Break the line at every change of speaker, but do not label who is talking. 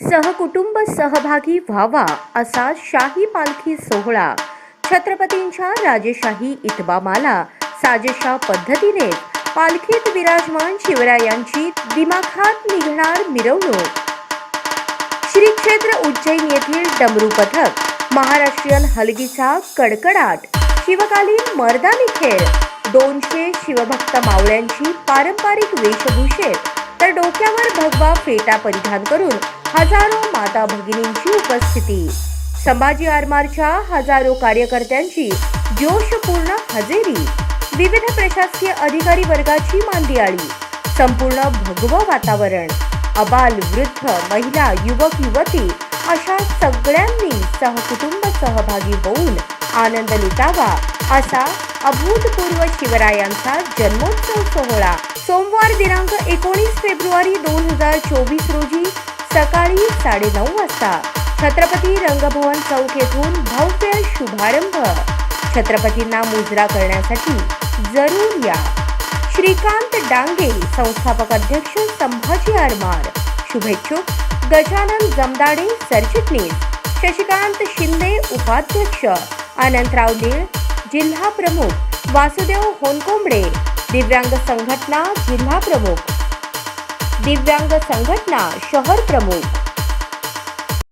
सहकुटुंब सहभागी व्हावा असा शाही पालखी सोहळा. छत्रपतींच्या राजेशाही इतबामाला साजेशा पद्धतीने पालखीत विराजमान शिवरायांची दिमाखात निघणार मिरवणूक. श्री क्षेत्र उज्जैन येथील डमरू पथक महाराष्ट्रीयन हलगीचा कडकडाट शिवकालीन मर्दानी खेळ दोनशे शिवभक्त मावळ्यांची पारंपरिक वेशभूषेत तर डोक्यावर भगवा फेटा परिधान करून हजारो माता भगिनींची उपस्थिती. संभाजी आरमारच्या हजारो कार्यकर्त्यांची जोशपूर्ण हजेरी. विविध प्रशासकीय अधिकारी वर्गाची मांदियाळी. संपूर्ण भगव वातावरण. अबाल वृद्ध महिला युवक युवती अशा सगळ्यांनी सहकुटुंब सहभागी होऊन आनंद लुटावा असा अभूतपूर्व शिवरायांचा जन्मोत्सव सोहळा सोमवार दिनांक एकोणीस फेब्रुवारी दोन हजार चोवीस रोजी सकाळी साडेनऊ वाजता छत्रपती रंगभवन चौक येथून भव्य शुभारंभ. छत्रपतींना मुजरा करण्यासाठी जरूर या. श्रीकांत डांगे संस्थापक अध्यक्ष संभाजी आरमार. शुभेच्छुक गजानन जमदाडे सरचिटणीस. शशिकांत शिंदे उपाध्यक्ष. अनंतराव नीळ जिल्हा प्रमुख. वासुदेव होनकोंबडे. दिव्यांग संघटना जिल्हा प्रमुख. दिव्यांग संघटना शहर प्रमुख